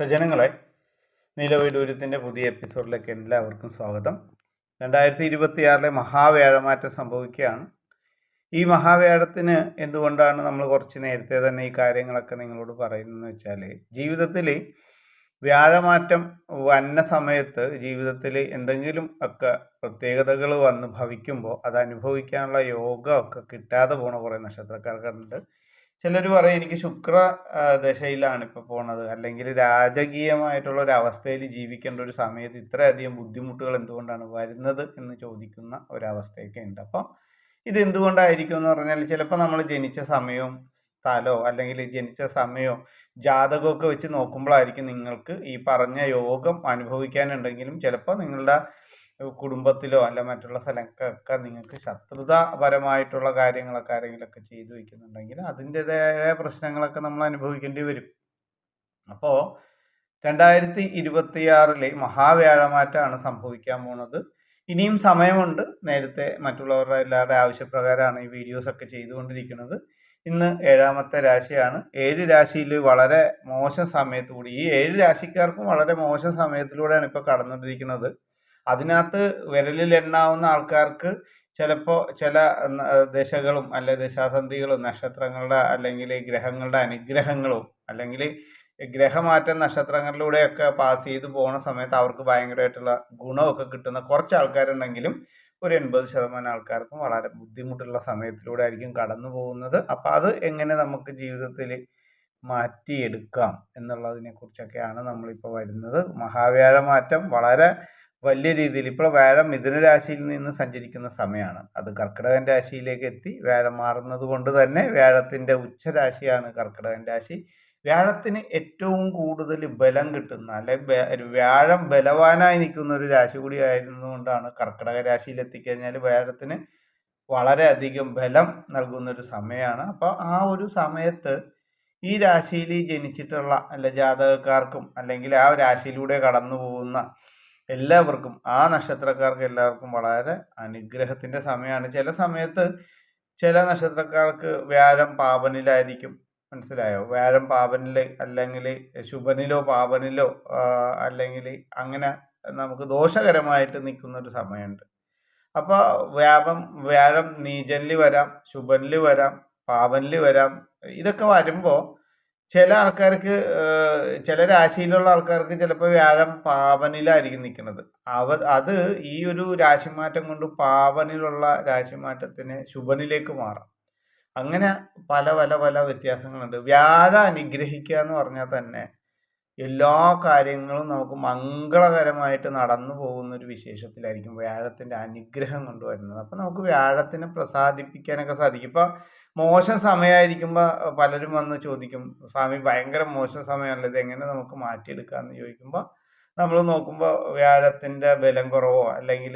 സജ്ജനങ്ങളെ നീലവൈഡൂര്യത്തിന്റെ പുതിയ എപ്പിസോഡിലേക്ക് എല്ലാവർക്കും സ്വാഗതം. രണ്ടായിരത്തി ഇരുപത്തിയാറിലെ മഹാവ്യാഴമാറ്റം സംഭവിക്കുകയാണ്. ഈ മഹാവ്യാഴത്തിന് എന്തുകൊണ്ടാണ് നമ്മൾ കുറച്ച് നേരത്തെ തന്നെ ഈ കാര്യങ്ങളൊക്കെ നിങ്ങളോട് പറയുന്നതെന്ന് വെച്ചാൽ ജീവിതത്തിൽ വ്യാഴമാറ്റം വന്ന സമയത്ത് ജീവിതത്തിൽ എന്തെങ്കിലും ഒക്കെ പ്രത്യേകതകൾ വന്ന് ഭവിക്കുമ്പോൾ അത് അനുഭവിക്കാനുള്ള യോഗമൊക്കെ കിട്ടാതെ പോണ കുറേ നക്ഷത്രക്കാർക്കുണ്ട്. ചിലർ പറയും എനിക്ക് ശുക്ര ദശയിലാണ് ഇപ്പോൾ പോണത്. അല്ലെങ്കിൽ രാജകീയമായിട്ടുള്ള ഒരു അവസ്ഥയിൽ ജീവിക്കേണ്ട ഒരു സമയത്ത് ഇത്രയധികം ബുദ്ധിമുട്ടുകൾ എന്തുകൊണ്ടാണ് വരുന്നത് എന്ന് ചോദിക്കുന്ന ഒരവസ്ഥയൊക്കെ ഉണ്ട്. അപ്പം ഇത് എന്തുകൊണ്ടായിരിക്കും എന്ന് പറഞ്ഞാൽ ചിലപ്പോൾ നമ്മൾ ജനിച്ച സമയവും സ്ഥലമോ അല്ലെങ്കിൽ ജനിച്ച സമയമോ ജാതകമൊക്കെ വെച്ച് നോക്കുമ്പോഴായിരിക്കും നിങ്ങൾക്ക് ഈ പറഞ്ഞ യോഗം അനുഭവിക്കാനുണ്ടെങ്കിലും ചിലപ്പോൾ നിങ്ങളുടെ കുടുംബത്തിലോ അല്ല മറ്റുള്ള സ്ഥലത്തൊക്കെ നിങ്ങൾക്ക് ശത്രുതാപരമായിട്ടുള്ള കാര്യങ്ങളൊക്കെ ആരെങ്കിലുമൊക്കെ ചെയ്തു വെക്കുന്നുണ്ടെങ്കിൽ അതിന്റെതായ പ്രശ്നങ്ങളൊക്കെ നമ്മൾ അനുഭവിക്കേണ്ടി വരും. അപ്പോൾ രണ്ടായിരത്തി ഇരുപത്തിയാറിലെ മഹാവ്യാഴമാറ്റമാണ് സംഭവിക്കാൻ പോണത്. ഇനിയും സമയമുണ്ട്. നേരത്തെ മറ്റുള്ളവരുടെ എല്ലാവരുടെ ആവശ്യപ്രകാരമാണ് ഈ വീഡിയോസൊക്കെ ചെയ്തുകൊണ്ടിരിക്കുന്നത്. ഇന്ന് ഏഴാമത്തെ രാശിയാണ്. ഏഴ് രാശിയിൽ വളരെ മോശം സമയത്തുകൂടി ഈ ഏഴ് രാശിക്കാർക്കും വളരെ മോശം സമയത്തിലൂടെയാണ് ഇപ്പോൾ കടന്നുകൊണ്ടിരിക്കുന്നത്. അതിനകത്ത് വിരലിൽ എണ്ണാവുന്ന ആൾക്കാർക്ക് ചിലപ്പോൾ ചില ദശകളും അല്ലെ ദശാസന്ധികളും നക്ഷത്രങ്ങളുടെ അല്ലെങ്കിൽ ഗ്രഹങ്ങളുടെ അനുഗ്രഹങ്ങളും അല്ലെങ്കിൽ ഗ്രഹമാറ്റം നക്ഷത്രങ്ങളിലൂടെയൊക്കെ പാസ് ചെയ്ത് പോകുന്ന സമയത്ത് അവർക്ക് ഭയങ്കരമായിട്ടുള്ള ഗുണമൊക്കെ കിട്ടുന്ന കുറച്ച് ആൾക്കാരുണ്ടെങ്കിലും ഒരു എൺപത് ശതമാനം ആൾക്കാർക്കും വളരെ ബുദ്ധിമുട്ടുള്ള സമയത്തിലൂടെ ആയിരിക്കും കടന്നു പോകുന്നത്. അപ്പം അത് എങ്ങനെ നമുക്ക് ജീവിതത്തിൽ മാറ്റിയെടുക്കാം എന്നുള്ളതിനെ കുറിച്ചൊക്കെയാണ് നമ്മളിപ്പോൾ വരുന്നത്. മഹാവ്യാഴമാറ്റം വളരെ വലിയ രീതിയിൽ ഇപ്പോൾ വ്യാഴം മിഥുന രാശിയിൽ നിന്ന് സഞ്ചരിക്കുന്ന സമയമാണ്. അത് കർക്കിടകൻ രാശിയിലേക്ക് എത്തി വ്യാഴം മാറുന്നത് കൊണ്ട് തന്നെ വ്യാഴത്തിന്റെ ഉച്ചരാശിയാണ് കർക്കിടകൻ രാശി. വ്യാഴത്തിന് ഏറ്റവും കൂടുതൽ ബലം കിട്ടുന്ന അല്ലെ വ്യാഴം ബലവാനായി നിൽക്കുന്ന ഒരു രാശി കൂടി ആയിരുന്നുകൊണ്ടാണ് കർക്കിടക രാശിയിൽ എത്തിക്കഴിഞ്ഞാൽ വ്യാഴത്തിന് വളരെയധികം ബലം നൽകുന്ന ഒരു സമയമാണ്. അപ്പോൾ ആ ഒരു സമയത്ത് ഈ രാശിയിൽ ജനിച്ചിട്ടുള്ള അല്ല ജാതകക്കാർക്കും അല്ലെങ്കിൽ ആ രാശിയിലൂടെ കടന്നു പോകുന്ന എല്ലാവർക്കും ആ നക്ഷത്രക്കാർക്ക് എല്ലാവർക്കും വളരെ അനുഗ്രഹത്തിന്റെ സമയമാണ്. ചില സമയത്ത് ചില നക്ഷത്രക്കാർക്ക് വ്യാഴം പാപനിലായിരിക്കും മനസ്സിലായോ? വ്യാഴം പാപനിൽ അല്ലെങ്കിൽ ശുഭനിലോ പാപനിലോ അല്ലെങ്കിൽ അങ്ങനെ നമുക്ക് ദോഷകരമായിട്ട് നിൽക്കുന്ന ഒരു സമയമുണ്ട്. അപ്പോൾ വ്യാപം വ്യാഴം നീചനിൽ വരാം ശുഭനിൽ വരാം പാവനിൽ വരാം ഇതൊക്കെ വരുമ്പോൾ ചില ആൾക്കാർക്ക് ചില രാശിയിലുള്ള ആൾക്കാർക്ക് ചിലപ്പോൾ വ്യാഴം പാവനിലായിരിക്കും നിൽക്കുന്നത്. അവ അത് ഈ ഒരു രാശിമാറ്റം കൊണ്ട് പാവനിലുള്ള രാശിമാറ്റത്തിന് ശുഭനിലേക്ക് മാറാം. അങ്ങനെ പല പല പല വ്യത്യാസങ്ങളുണ്ട്. വ്യാഴം അനുഗ്രഹിക്കുക എന്ന് പറഞ്ഞാൽ തന്നെ എല്ലാ കാര്യങ്ങളും നമുക്ക് മംഗളകരമായിട്ട് നടന്നു പോകുന്ന ഒരു വിശേഷത്തിലായിരിക്കും വ്യാഴത്തിന്റെ അനുഗ്രഹം കൊണ്ടുവരുന്നത്. അപ്പം നമുക്ക് വ്യാഴത്തിനെ പ്രസാദിപ്പിക്കാനൊക്കെ സാധിക്കും. ഇപ്പം മോശം സമയമായിരിക്കുമ്പോൾ പലരും വന്ന് ചോദിക്കും സ്വാമി ഭയങ്കര മോശം സമയമല്ല ഇത് എങ്ങനെ നമുക്ക് മാറ്റിയെടുക്കാമെന്ന് ചോദിക്കുമ്പോൾ നമ്മൾ നോക്കുമ്പോൾ വ്യാഴത്തിന്റെ ബലം കുറവോ അല്ലെങ്കിൽ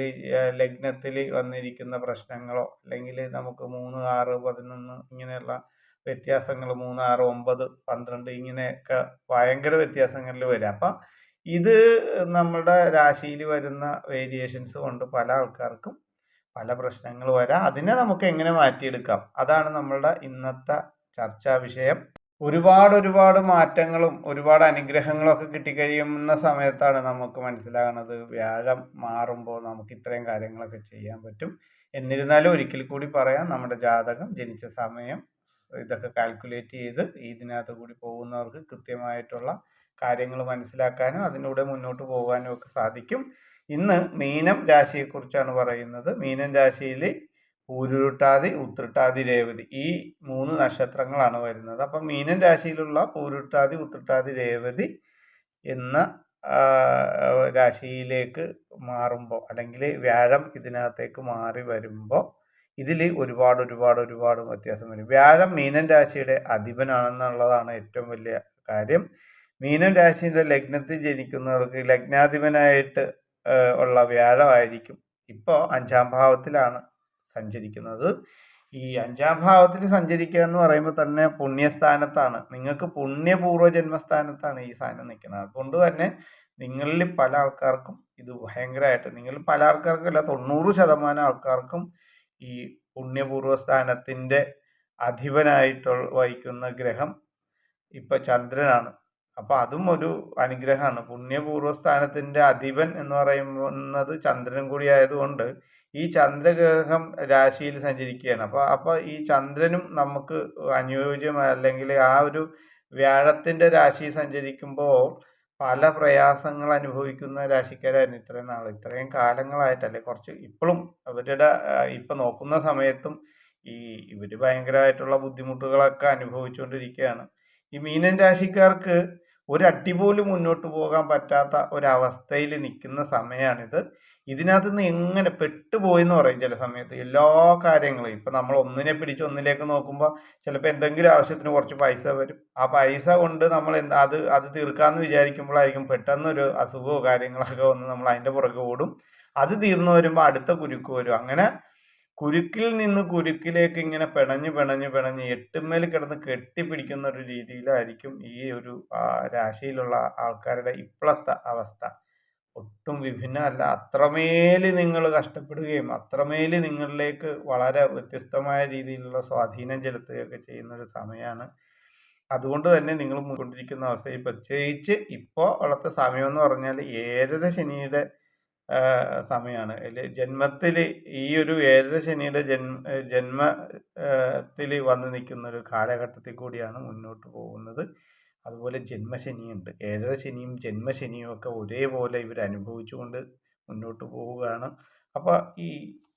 ലഗ്നത്തിൽ വന്നിരിക്കുന്ന പ്രശ്നങ്ങളോ അല്ലെങ്കിൽ നമുക്ക് മൂന്ന് ആറ് പതിനൊന്ന് ഇങ്ങനെയുള്ള വ്യത്യാസങ്ങൾ മൂന്ന് ആറ് ഒമ്പത് പന്ത്രണ്ട് ഇങ്ങനെയൊക്കെ ഭയങ്കര വ്യത്യാസങ്ങളിൽ വരും. അപ്പം ഇത് നമ്മുടെ രാശിയിൽ വരുന്ന വേരിയേഷൻസ് കൊണ്ട് പല ആൾക്കാർക്കും പല പ്രശ്നങ്ങൾ വരാം. അതിനെ നമുക്ക് എങ്ങനെ മാറ്റിയെടുക്കാം? അതാണ് നമ്മളുടെ ഇന്നത്തെ ചർച്ചാ വിഷയം. ഒരുപാട് ഒരുപാട് മാറ്റങ്ങളും ഒരുപാട് അനുഗ്രഹങ്ങളും ഒക്കെ കിട്ടിക്കഴിയുന്ന സമയത്താണ് നമുക്ക് മനസ്സിലാകുന്നത് വ്യാഴം മാറുമ്പോൾ നമുക്ക് ഇത്രയും കാര്യങ്ങളൊക്കെ ചെയ്യാൻ പറ്റും. എന്നിരുന്നാലും ഒരിക്കൽ കൂടി പറയാം നമ്മുടെ ജാതകം ജനിച്ച സമയം ഇതൊക്കെ കാൽക്കുലേറ്റ് ചെയ്ത് ഇതിനകത്ത് കൂടി പോകുന്നവർക്ക് കൃത്യമായിട്ടുള്ള കാര്യങ്ങൾ മനസ്സിലാക്കാനും അതിലൂടെ മുന്നോട്ട് പോകാനും ഒക്കെ സാധിക്കും. ഇന്ന് മീനം രാശിയെക്കുറിച്ചാണ് പറയുന്നത്. മീനം രാശിയിൽ പൂരുരുട്ടാതി ഉത്രട്ടാതി രേവതി ഈ മൂന്ന് നക്ഷത്രങ്ങളാണ് വരുന്നത്. അപ്പം മീനം രാശിയിലുള്ള പൂരുരുട്ടാതി ഉത്രട്ടാതി രേവതി എന്ന രാശിയിലേക്ക് മാറുമ്പോൾ അല്ലെങ്കിൽ വ്യാഴം ഇതിനകത്തേക്ക് മാറി വരുമ്പോൾ ഇതിൽ ഒരുപാട് ഒരുപാട് ഒരുപാട് വ്യത്യാസം വരും. വ്യാഴം മീനം രാശിയുടെ അധിപനാണെന്നുള്ളതാണ് ഏറ്റവും വലിയ കാര്യം. മീനം രാശിയുടെ ലഗ്നത്തിൽ ജനിക്കുന്നവർക്ക് ലഗ്നാധിപനായിട്ട് ഉള്ള വ്യാഴമായിരിക്കും. ഇപ്പോൾ അഞ്ചാം ഭാവത്തിലാണ് സഞ്ചരിക്കുന്നത്. ഈ അഞ്ചാം ഭാവത്തിൽ സഞ്ചരിക്കുക എന്ന് പറയുമ്പോൾ തന്നെ പുണ്യസ്ഥാനത്താണ്. നിങ്ങൾക്ക് പുണ്യപൂർവ ജന്മസ്ഥാനത്താണ് ഈ സാധനം നിൽക്കുന്നത്. അതുകൊണ്ട് തന്നെ നിങ്ങളിൽ പല ആൾക്കാർക്കും ഇത് ഭയങ്കരമായിട്ട് നിങ്ങൾ പല ആൾക്കാർക്കല്ല തൊണ്ണൂറ് ശതമാനം ആൾക്കാർക്കും ഈ പുണ്യപൂർവ സ്ഥാനത്തിന്റെ അധിപനായിട്ട് വഹിക്കുന്ന ഗ്രഹം ഇപ്പം ചന്ദ്രനാണ്. അപ്പോൾ അതും ഒരു അനുഗ്രഹമാണ്. പുണ്യപൂർവ സ്ഥാനത്തിന്റെ അധിപൻ എന്ന് പറയുന്നത് ചന്ദ്രൻ കൂടി ആയതുകൊണ്ട് ഈ ചന്ദ്രഗ്രഹം രാശിയിൽ സഞ്ചരിക്കുകയാണ്. അപ്പോൾ അപ്പോൾ ഈ ചന്ദ്രനും നമുക്ക് അനുയോജ്യമായ അല്ലെങ്കിൽ ആ ഒരു വ്യാഴത്തിന്റെ രാശി സഞ്ചരിക്കുമ്പോൾ പല പ്രയാസങ്ങൾ അനുഭവിക്കുന്ന രാശിക്കാരായിരുന്നു ഇത്രയും നാൾ. ഇത്രയും കാലങ്ങളായിട്ടല്ലേ കുറച്ച് ഇപ്പോഴും അവരുടെ ഇപ്പൊ നോക്കുന്ന സമയത്തും ഈ ഇവർ ഭയങ്കരമായിട്ടുള്ള ബുദ്ധിമുട്ടുകളൊക്കെ അനുഭവിച്ചുകൊണ്ടിരിക്കുകയാണ്. ഈ മീനൻ രാശിക്കാർക്ക് ഒരു അടി പോലും മുന്നോട്ട് പോകാൻ പറ്റാത്ത ഒരവസ്ഥയിൽ നിൽക്കുന്ന സമയമാണിത്. ഇതിനകത്ത് നിന്ന് എങ്ങനെ പെട്ടുപോയെന്ന് പറയും ചില സമയത്ത്. എല്ലാ കാര്യങ്ങളും. ഇപ്പം നമ്മൾ ഒന്നിനെ പിടിച്ച് ഒന്നിലേക്ക് നോക്കുമ്പോൾ ചിലപ്പോൾ എന്തെങ്കിലും ആവശ്യത്തിന് കുറച്ച് പൈസ വരും. ആ പൈസ കൊണ്ട് നമ്മൾ അത് അത് തീർക്കാമെന്ന് വിചാരിക്കുമ്പോഴായിരിക്കും പെട്ടെന്നൊരു അസുഖമോ കാര്യങ്ങളൊക്കെ വന്ന് നമ്മൾ അതിന്റെ പുറകെ ഓടും. അത് തീർന്നു വരുമ്പോൾ അടുത്ത കുരുക്ക് വരും. അങ്ങനെ കുരുക്കിൽ നിന്ന് കുരുക്കിലേക്ക് ഇങ്ങനെ പിണഞ്ഞ് പിണഞ്ഞ് പിണഞ്ഞ് എട്ടുമേൽ കിടന്ന് കെട്ടിപ്പിടിക്കുന്ന ഒരു രീതിയിലായിരിക്കും ഈ ഒരു രാശിയിലുള്ള ആൾക്കാരുടെ ഇപ്പോഴത്തെ അവസ്ഥ. ഒട്ടും വിഭിന്നമല്ല. അത്രമേൽ നിങ്ങൾ കഷ്ടപ്പെടുകയും അത്രമേൽ നിങ്ങളിലേക്ക് വളരെ വ്യത്യസ്തമായ രീതിയിലുള്ള സ്വാധീനം ചെലുത്തുകയൊക്കെ ചെയ്യുന്ന ഒരു സമയമാണ്. അതുകൊണ്ട് തന്നെ നിങ്ങൾ മുൻകൊണ്ടിരിക്കുന്ന അവസ്ഥയിൽ പ്രത്യേകിച്ച് ഇപ്പോൾ ഉള്ളത്തെ സമയം എന്ന് പറഞ്ഞാൽ ഏഴര ശനിയുടെ സമയമാണ് ജന്മത്തിൽ ഈ ഒരു ഏഴര ശനിയുടെ ജന്മ ജന്മത്തിൽ വന്ന് നിൽക്കുന്ന ഒരു കാലഘട്ടത്തിൽ കൂടിയാണ് മുന്നോട്ട് പോകുന്നത്. അതുപോലെ ജന്മശനിയുണ്ട്. ഏഴര ശനിയും ജന്മശനിയും ഒക്കെ ഒരേപോലെ ഇവർ അനുഭവിച്ചുകൊണ്ട് മുന്നോട്ട് പോവുകയാണ്. അപ്പോൾ ഈ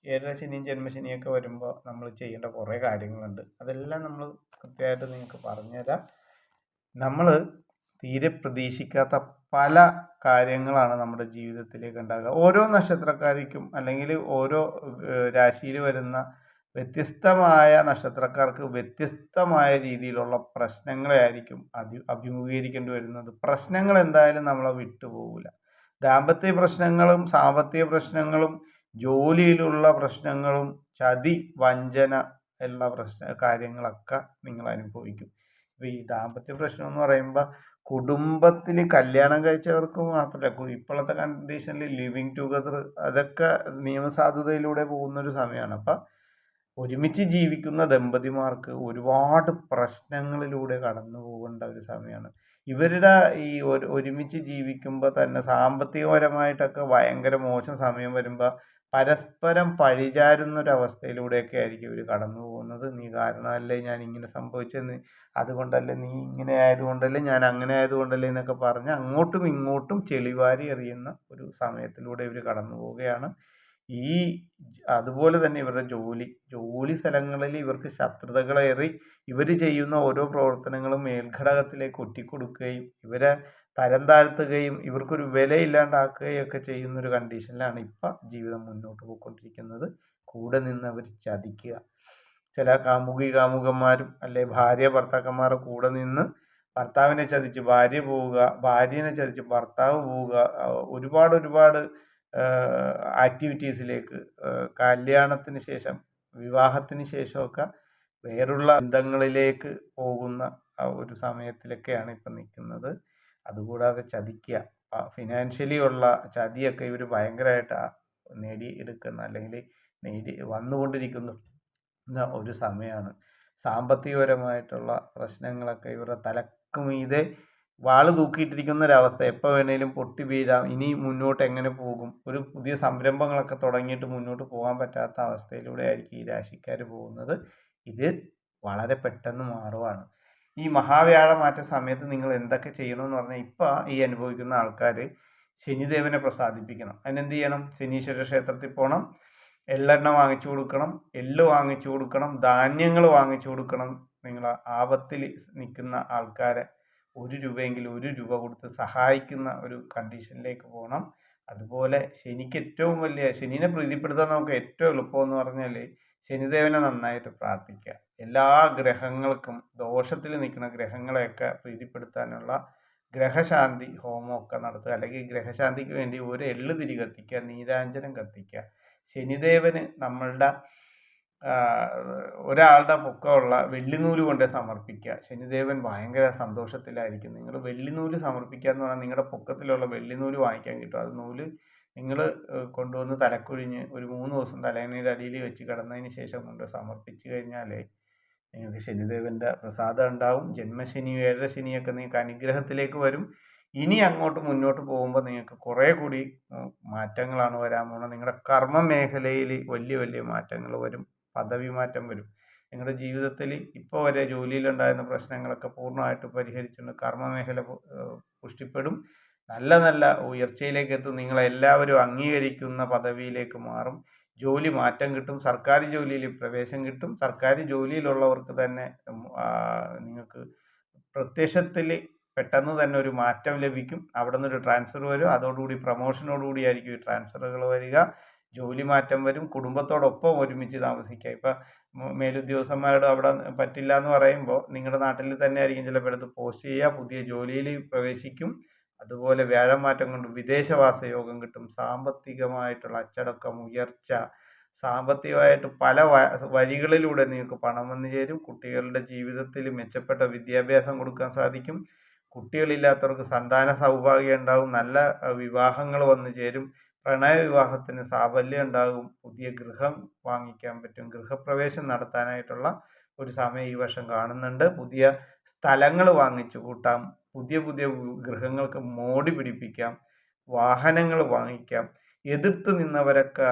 ഏഴര ശനിയും ജന്മശനിയൊക്കെ വരുമ്പോൾ നമ്മൾ ചെയ്യേണ്ട കുറേ കാര്യങ്ങളുണ്ട്. അതെല്ലാം നമ്മൾ കൃത്യമായിട്ട് നിങ്ങൾക്ക് പറഞ്ഞുതരാം. നമ്മൾ തീരെ പ്രതീക്ഷിക്കാത്ത പല കാര്യങ്ങളാണ് നമ്മുടെ ജീവിതത്തിലേക്ക് ഉണ്ടാകുക ഓരോ നക്ഷത്രക്കാർക്കും അല്ലെങ്കിൽ ഓരോ രാശിയിൽ വരുന്ന വ്യത്യസ്തമായ നക്ഷത്രക്കാർക്ക് വ്യത്യസ്തമായ രീതിയിലുള്ള പ്രശ്നങ്ങളെയായിരിക്കും അതി അഭിമുഖീകരിക്കേണ്ടി വരുന്നത്. പ്രശ്നങ്ങൾ എന്തായാലും നമ്മളെ വിട്ടുപോകില്ല ദാമ്പത്യ പ്രശ്നങ്ങളും സാമ്പത്തിക പ്രശ്നങ്ങളും ജോലിയിലുള്ള പ്രശ്നങ്ങളും ചതി വഞ്ചന എല്ലാ പ്രശ്ന കാര്യങ്ങളൊക്കെ നിങ്ങൾ അനുഭവിക്കും. ഇപ്പോൾ ഈ ദാമ്പത്യ പ്രശ്നം എന്ന് പറയുമ്പോൾ കുടുംബത്തിൽ കല്യാണം കഴിച്ചവർക്ക് മാത്രമല്ല ഇപ്പോഴത്തെ കണ്ടീഷനിൽ ലിവിങ് ടുഗദർ അതൊക്കെ നിയമസാധുതയിലൂടെ പോകുന്നൊരു സമയമാണ് അപ്പം ഒരുമിച്ച് ജീവിക്കുന്ന ദമ്പതിമാർക്ക് ഒരുപാട് പ്രശ്നങ്ങളിലൂടെ കടന്നു പോകേണ്ട ഒരു സമയമാണ് ഇവരുടെ ഈ ഒരു ഒരുമിച്ച് ജീവിക്കുമ്പോൾ തന്നെ സാമ്പത്തികപരമായിട്ടൊക്കെ ഭയങ്കര മോശം സമയം വരുമ്പോൾ പരസ്പരം പഴിചാരുന്ന ഒരു അവസ്ഥയിലൂടെയൊക്കെ ആയിരിക്കും ഇവർ കടന്നു പോകുന്നത് നീ കാരണമല്ലേ ഞാൻ ഇങ്ങനെ സംഭവിച്ചെന്ന്? അതുകൊണ്ടല്ലേ നീ ഇങ്ങനെ ആയതുകൊണ്ടല്ലേ ഞാൻ അങ്ങനെ ആയതുകൊണ്ടല്ലേ എന്നൊക്കെ പറഞ്ഞ് അങ്ങോട്ടും ഇങ്ങോട്ടും ചെളിവാരി എറിയുന്ന ഒരു സമയത്തിലൂടെ ഇവർ കടന്നു പോവുകയാണ് ഈ അതുപോലെ തന്നെ ഇവരുടെ ജോലി. ജോലി സ്ഥലങ്ങളിൽ ഇവർക്ക് ശത്രുതകളേറി ഇവർ ചെയ്യുന്ന ഓരോ പ്രവർത്തനങ്ങളും മേൽഘടകത്തിലേക്ക് ഒറ്റിക്കൊടുക്കുകയും ഇവരെ തരം താഴ്ത്തുകയും ഇവർക്കൊരു വിലയില്ലാണ്ടാക്കുകയും ഒക്കെ ചെയ്യുന്ന ഒരു കണ്ടീഷനിലാണ് ഇപ്പം ജീവിതം മുന്നോട്ട് പോയിക്കൊണ്ടിരിക്കുന്നത്. കൂടെ നിന്ന് അവർ ചതിക്കുക. ചില കാമുകി കാമുകന്മാരും അല്ലെ ഭാര്യ ഭർത്താക്കന്മാരുടെ കൂടെ നിന്ന് ഭർത്താവിനെ ചതിച്ച് ഭാര്യ പോവുക ഭാര്യനെ ചതിച്ച് ഭർത്താവ് പോവുക ഒരുപാട് ഒരുപാട് ആക്ടിവിറ്റീസിലേക്ക് കല്യാണത്തിന് ശേഷം വിവാഹത്തിന് ശേഷമൊക്കെ വേറുള്ള ബന്ധങ്ങളിലേക്ക് പോകുന്ന ഒരു സമയത്തിലൊക്കെയാണ് ഇപ്പം നിൽക്കുന്നത് അതുകൂടാതെ ചതിക്കുക. ഫിനാൻഷ്യലി ഉള്ള ചതിയൊക്കെ ഇവർ ഭയങ്കരമായിട്ട് നേടി അല്ലെങ്കിൽ നേടി വന്നുകൊണ്ടിരിക്കുന്നു. ഒരു സമയമാണ് സാമ്പത്തികപരമായിട്ടുള്ള പ്രശ്നങ്ങളൊക്കെ ഇവരുടെ തലക്ക് മീതെ വാൾ തൂക്കിയിട്ടിരിക്കുന്ന ഒരവസ്ഥ. എപ്പോൾ വേണേലും പൊട്ടി വീഴാം. ഇനി മുന്നോട്ട് എങ്ങനെ പോകും? ഒരു പുതിയ സംരംഭങ്ങളൊക്കെ തുടങ്ങിയിട്ട് മുന്നോട്ട് പോകാൻ പറ്റാത്ത അവസ്ഥയിലൂടെ ആയിരിക്കും ഈ രാശിക്കാർ പോകുന്നത്. ഇത് വളരെ പെട്ടെന്ന് മാറുവാണ്. ഈ മഹാവ്യാഴമാറ്റ സമയത്ത് നിങ്ങൾ എന്തൊക്കെ ചെയ്യണമെന്ന് പറഞ്ഞാൽ ഇപ്പോൾ ഈ അനുഭവിക്കുന്ന ആൾക്കാർ ശനിദേവനെ പ്രസാദിപ്പിക്കണം. അതിനെന്ത് ചെയ്യണം? ശനീശ്വര ക്ഷേത്രത്തിൽ പോകണം എള്ളെണ്ണ വാങ്ങിച്ചു കൊടുക്കണം. എല്ല് വാങ്ങിച്ചു കൊടുക്കണം. ധാന്യങ്ങൾ വാങ്ങിച്ചു കൊടുക്കണം. നിങ്ങൾ ആപത്തിൽ നിൽക്കുന്ന ആൾക്കാരെ ഒരു രൂപയെങ്കിലും ഒരു രൂപ കൊടുത്ത് സഹായിക്കുന്ന ഒരു കണ്ടീഷനിലേക്ക് പോകണം. അതുപോലെ ശനിക്ക് ഏറ്റവും വലിയ ശനീനെ പ്രീതിപ്പെടുത്താൻ നമുക്ക് ഏറ്റവും എളുപ്പമെന്ന് പറഞ്ഞാൽ ശനിദേവനെ നന്നായിട്ട് പ്രാർത്ഥിക്കുക. എല്ലാ ഗ്രഹങ്ങൾക്കും ദോഷത്തിൽ നിൽക്കുന്ന ഗ്രഹങ്ങളെയൊക്കെ പ്രീതിപ്പെടുത്താനുള്ള ഗ്രഹശാന്തി ഹോമമൊക്കെ നടത്തുക. അല്ലെങ്കിൽ ഗ്രഹശാന്തിക്ക് വേണ്ടി ഒരു എള്ള് തിരി കത്തിക്കുക നീരാഞ്ജനം കത്തിക്കുക. ശനിദേവന് നമ്മളുടെ ഒരാളുടെ പൊക്കമുള്ള വെള്ളിനൂൽ കൊണ്ട് സമർപ്പിക്കുക. ശനിദേവൻ ഭയങ്കര സന്തോഷത്തിലായിരിക്കും. നിങ്ങൾ വെള്ളിനൂൽ സമർപ്പിക്കുക എന്ന് പറഞ്ഞാൽ നിങ്ങളുടെ പൊക്കത്തിലുള്ള വെള്ളിനൂൽ വാങ്ങിക്കാൻ കിട്ടും. അത് നൂൽ നിങ്ങൾ കൊണ്ടുവന്ന് തലക്കുഴിഞ്ഞ് ഒരു മൂന്ന് ദിവസം തലേനീര് അടിയിൽ വെച്ച് കിടന്നതിന് ശേഷം കൊണ്ട് സമർപ്പിച്ചു കഴിഞ്ഞാൽ നിങ്ങൾക്ക് ശനിദേവന്റെ പ്രസാദം ഉണ്ടാവും. ജന്മശനി ഏഴര നിങ്ങൾക്ക് അനുഗ്രഹത്തിലേക്ക് വരും. ഇനി അങ്ങോട്ട് മുന്നോട്ട് പോകുമ്പോൾ നിങ്ങൾക്ക് കുറേ കൂടി മാറ്റങ്ങളാണ് വരാൻ പോകുന്നത്. നിങ്ങളുടെ കർമ്മ മേഖലയിൽ വലിയ വലിയ മാറ്റങ്ങൾ വരും. പദവി മാറ്റം വരും. നിങ്ങളുടെ ജീവിതത്തിൽ ഇപ്പോൾ വരെ ജോലിയിലുണ്ടായിരുന്ന പ്രശ്നങ്ങളൊക്കെ പൂർണമായിട്ട് പരിഹരിച്ചുകൊണ്ട് കർമ്മ മേഖല പുഷ്ടിപ്പെടും. നല്ല നല്ല ഉയർച്ചയിലേക്ക് എത്തും. നിങ്ങളെല്ലാവരും അംഗീകരിക്കുന്ന പദവിയിലേക്ക് മാറും. ജോലി മാറ്റം കിട്ടും. സർക്കാർ ജോലിയിൽ പ്രവേശം കിട്ടും. സർക്കാർ ജോലിയിലുള്ളവർക്ക് തന്നെ നിങ്ങൾക്ക് പ്രത്യക്ഷത്തിൽ പെട്ടെന്ന് തന്നെ ഒരു മാറ്റം ലഭിക്കും. അവിടെ നിന്നൊരു ട്രാൻസ്ഫർ വരും. അതോടുകൂടി പ്രൊമോഷനോടുകൂടി ആയിരിക്കും ഈ ട്രാൻസ്ഫറുകൾ വരിക. ജോലി മാറ്റം വരും. കുടുംബത്തോടൊപ്പം ഒരുമിച്ച് താമസിക്കുക. ഇപ്പം മേലുദ്യോഗസ്ഥന്മാരോട് അവിടെ പറ്റില്ല എന്ന് പറയുമ്പോൾ നിങ്ങളുടെ നാട്ടിൽ തന്നെ ആയിരിക്കും ചിലപ്പോൾ പോസ്റ്റ് ചെയ്യുക. പുതിയ ജോലിയിൽ പ്രവേശിക്കും. അതുപോലെ വ്യാഴമാറ്റം കൊണ്ട് വിദേശവാസ യോഗം കിട്ടും. സാമ്പത്തികമായിട്ടുള്ള അച്ചടക്കം ഉയർച്ച സാമ്പത്തികമായിട്ട് പല വഴികളിലൂടെ നിങ്ങൾക്ക് പണം വന്നു ചേരും. കുട്ടികളുടെ ജീവിതത്തിൽ മെച്ചപ്പെട്ട വിദ്യാഭ്യാസം കൊടുക്കാൻ സാധിക്കും. കുട്ടികളില്ലാത്തവർക്ക് സന്താന സൗഭാഗ്യം ഉണ്ടാകും. നല്ല വിവാഹങ്ങൾ വന്നു ചേരും. പ്രണയ വിവാഹത്തിന് സാഫല്യം ഉണ്ടാകും. പുതിയ ഗൃഹം വാങ്ങിക്കാൻ പറ്റും. ഗൃഹപ്രവേശം നടത്താനായിട്ടുള്ള ഒരു സമയം ഈ വർഷം കാണുന്നുണ്ട്. പുതിയ സ്ഥലങ്ങൾ വാങ്ങിച്ചു കൂട്ടാം. പുതിയ പുതിയ ഗൃഹങ്ങൾക്ക് മോടി പിടിപ്പിക്കാം വാഹനങ്ങൾ വാങ്ങിക്കാം എതിർത്ത് നിന്നവരൊക്കെ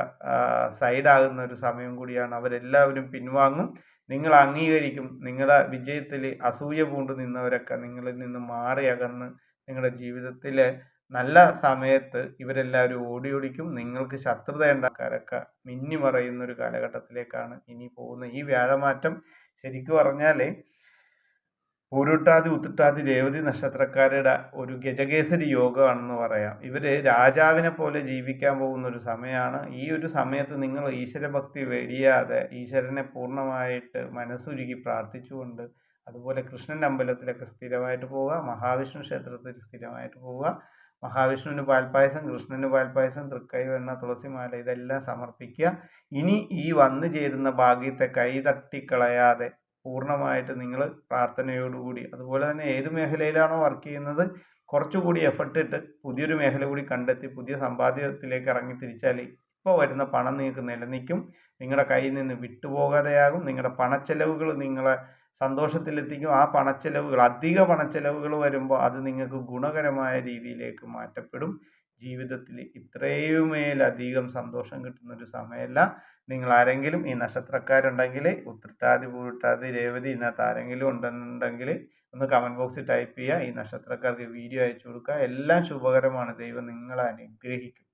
സൈഡാകുന്ന ഒരു സമയം കൂടിയാണ് അവരെല്ലാവരും പിൻവാങ്ങും. നിങ്ങൾ അംഗീകരിക്കും. നിങ്ങളുടെ വിജയത്തിൽ അസൂയ പൂണ്ട് നിന്നവരൊക്കെ നിങ്ങളിൽ നിന്ന് മാറി അകന്ന് നിങ്ങളുടെ ജീവിതത്തിലെ നല്ല സമയത്ത് ഇവരെല്ലാവരും ഓടി ഓടിക്കും. നിങ്ങൾക്ക് ശത്രുത ഉണ്ടാക്കാരൊക്കെ മിന്നി മറയുന്ന ഒരു കാലഘട്ടത്തിലേക്കാണ് ഇനി പോകുന്നത്. ഈ വ്യാഴമാറ്റം ശരിക്കും പറഞ്ഞാൽ പൂരുട്ടാതി ഉത്തിട്ടാതി രേവതി നക്ഷത്രക്കാരുടെ ഒരു ഗജകേസരി യോഗമാണെന്ന് പറയാം. ഇവർ രാജാവിനെ പോലെ ജീവിക്കാൻ പോകുന്ന ഒരു സമയമാണ്. ഈ ഒരു സമയത്ത് നിങ്ങൾ ഈശ്വരഭക്തി വെടിയാതെ ഈശ്വരനെ പൂർണമായിട്ട് മനസ്സുരുകി പ്രാർത്ഥിച്ചുകൊണ്ട് അതുപോലെ കൃഷ്ണന്റെ അമ്പലത്തിലൊക്കെ സ്ഥിരമായിട്ട് പോവുക മഹാവിഷ്ണു ക്ഷേത്രത്തിൽ സ്ഥിരമായിട്ട് പോവുക മഹാവിഷ്ണുവിന് പാൽപ്പായസം കൃഷ്ണന് പാൽപ്പായസം തൃക്കൈ വെണ്ണ തുളസിമാല ഇതെല്ലാം സമർപ്പിക്കുക. ഇനി ഈ വന്നു ചേരുന്ന ഭാഗ്യത്തെ കൈ തട്ടിക്കളയാതെ പൂർണമായിട്ട് നിങ്ങൾ പ്രാർത്ഥനയോടുകൂടി അതുപോലെ തന്നെ ഏത് മേഖലയിലാണോ വർക്ക് ചെയ്യുന്നത് കുറച്ചുകൂടി എഫർട്ട് ഇട്ട് പുതിയൊരു മേഖല കൂടി കണ്ടെത്തി പുതിയ സമ്പാദ്യത്തിലേക്ക് ഇറങ്ങി തിരിച്ചാൽ ഇപ്പോൾ വരുന്ന പണം നിങ്ങൾക്ക് നിലനിൽക്കും. നിങ്ങളുടെ കയ്യിൽ നിന്ന് വിട്ടുപോകാതെയാകും. നിങ്ങളുടെ പണച്ചെലവുകൾ നിങ്ങളെ സന്തോഷത്തിലെത്തിക്കും. ആ പണച്ചെലവുകൾ അധിക പണച്ചെലവുകൾ വരുമ്പോൾ അത് നിങ്ങൾക്ക് ഗുണകരമായ രീതിയിലേക്ക് മാറ്റപ്പെടും. ജീവിതത്തിൽ ഇത്രയുമേലധികം സന്തോഷം കിട്ടുന്ന ഒരു സമയമല്ല. നിങ്ങൾ ആരെങ്കിലും ഈ നക്ഷത്രക്കാരുണ്ടെങ്കിൽ ഉത്രട്ടാതി പൂട്ടാതി രേവതി ഇതിനകത്ത് ആരെങ്കിലും ഉണ്ടെന്നുണ്ടെങ്കിൽ ഒന്ന് കമന്റ് ബോക്സിൽ ടൈപ്പ് ചെയ്യുക. ഈ നക്ഷത്രക്കാർക്ക് വീഡിയോ അയച്ചു കൊടുക്കുക. എല്ലാം ശുഭകരമാണ്. ദൈവം നിങ്ങളെ അനുഗ്രഹിക്കും.